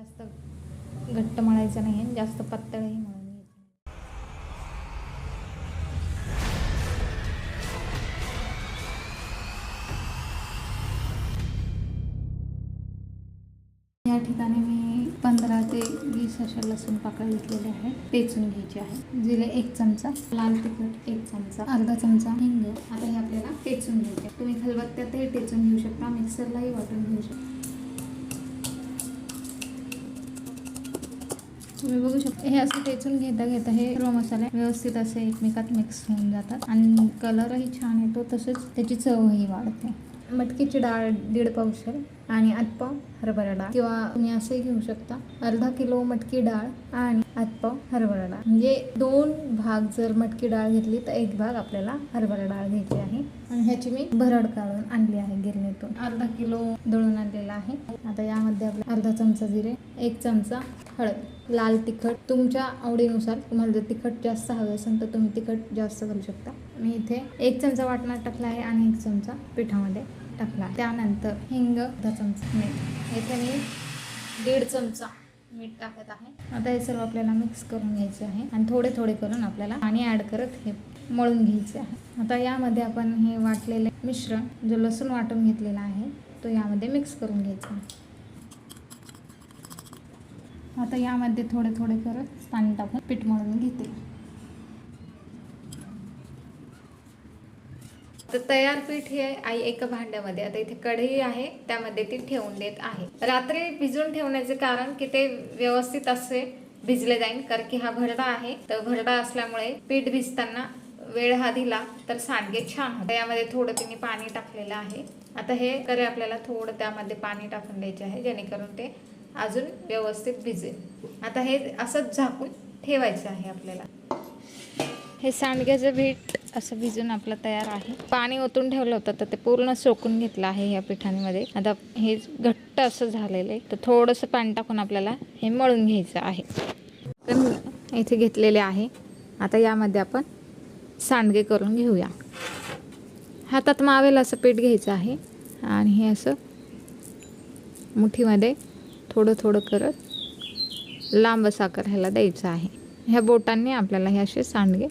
जास्त घट्ट मळायचं नाही आहे जास्त पातळही मळून घ्यायचं या ठिकाणी मी पंधरा ते वीस अशा लसूण पाकळ्या घेतलेल्या आहेत. पेचून घ्यायचे आहे. जिरे एक चमचा लाल तिखट एक चमचा अर्धा चमचा हिंग. आता हे आपल्याला पेचून घ्यायचे आहे. तुम्ही खलबत्त्यातही पेचून घेऊ शकता. मिक्सरलाही वाटून घेऊ शकता. तुम्ही बघू शकता हे असं टेचून घेता घेता हे सर्व मसाले व्यवस्थित असे एकमेकात मिक्स होऊन जातात. आणि कलरही छान येतो तसेच त्याची चवही वाढते. मटकीची डाळ दीड पावशेर आणि आतपाव हरभरा डाळ. किंवा तुम्ही असंही घेऊ शकता अर्धा किलो मटकी डाळ आणि आतपाव हरभरा डाळ. म्हणजे दोन भाग जर मटकी डाळ घेतली तर एक भाग आपल्याला हरभरा डाळ घ्यायची आहे. आणि ह्याची मी भरड काढून आणली आहे गिरणीतून. अर्धा किलो दळून आणलेला आहे. आता यामध्ये आपला अर्धा चमचा जिरे एक चमचा हळद लाल तिखट. तुमच्या आवडीनुसार तुम्हाला जर तिखट जास्त हवे असेल तर तुम्ही तिखट जास्त करू शकता. मी इथे एक चमचा वाटणार टाकला आहे आणि एक चमचा पिठामध्ये टाकला त्यानंतर हिंग अर्धा चमचा मीठ. इथे मी दीड चमचा मीठ टाकत आहे. आता हे सर्व आपल्याला मिक्स करून घ्यायचे आहे. आणि थोडे थोडे करून आपल्याला पाणी ॲड करत हे मळून घ्यायचे आहे. आता यामध्ये आपण हे वाटलेले मिश्रण जो लसूण वाटून घेतलेला आहे तो यामध्ये मिक्स करून घ्यायचा. आता यामध्ये थोडे थोडे करत पाणी टाकून पीठ मळून घेते. तर तयार पीठ हे आई एका भांड्यामध्ये आता इथे कढई आहे त्यामध्ये ती ठेवून देत आहे. रात्री भिजून ठेवण्याचे कारण की ते व्यवस्थित असे भिजले जाईल कारण की हा भरडा आहे. तर भरडा असल्यामुळे पीठ भिजताना वेळ हा दिला तर सांडगे छान होते. यामध्ये थोडं तिने पाणी टाकलेलं आहे. आता हे करे आपल्याला थोडं त्यामध्ये पाणी टाकून द्यायचे आहे जेणेकरून ते अजून व्यवस्थित भिजेल. आता हे असंच झाकून ठेवायचं आहे आपल्याला. हे सांडग्याचं पीठ असं भिजून आपलं तयार आहे. पाणी ओतून ठेवलं होतं तर ते पूर्ण सोकून घेतलं आहे या पिठांमध्ये. आता हे घट्ट असं झालेलं आहे तर थोडंसं पाणी टाकून आपल्याला हे मळून घ्यायचं आहे. तर इथे घेतलेले आहे. आता यामध्ये आपण सांडगे करून घेऊया. हातात मावेल असं पीठ घ्यायचं आहे आणि हे असं मुठीमध्ये थोडं थोडं करत लांब साखर ह्याला द्यायचं आहे. ह्या बोटांनी आपल्याला हे असे सांडगे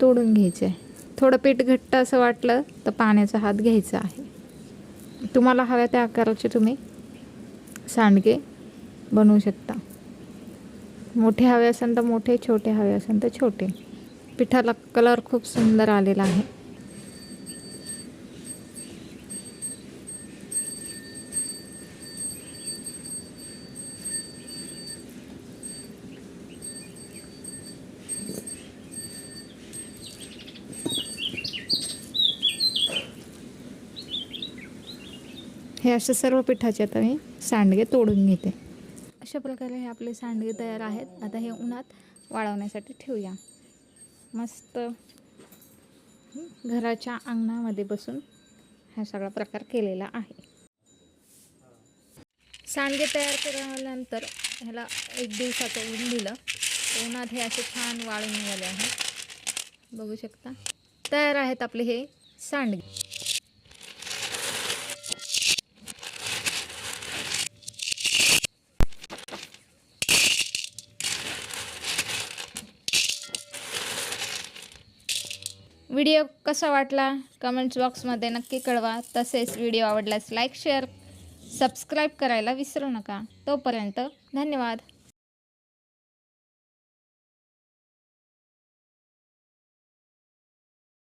तोडून घ्यायचे आहे. थोडं पीठ घट्ट असं वाटलं तर पाण्याचा हात घ्यायचा आहे. तुम्हाला हव्या त्या आकाराचे तुम्ही सांडगे बनवू शकता. मोठे हवे असेल तर मोठे छोटे हवे असेल तर छोटे. पिठाला कलर खूप सुंदर आलेला आहे. हे असे सर्व पिठाचे आता मी सांडगे तोडून घेते. अशा प्रकारे हे आपले सांडगे तयार आहेत. आता हे उन्हात वाळवण्यासाठी ठेवूया. मस्त घराच्या अंगणामध्ये बसून हा सगळा प्रकार केलेला आहे. सांडगे तयार केल्यानंतर ह्याला एक दिवसाचं ऊन दिलं. उन्हात हे असे छान वाळून निघाले आहेत बघू शकता. तयार आहेत आपले हे सांडगे. व्हिडिओ कसा वाटला? कमेंट्स बॉक्समध्ये नक्की कळवा. तसेच व्हिडिओ आवडल्यास लाईक शेअर सबस्क्राईब करायला विसरू नका. तोपर्यंत धन्यवाद.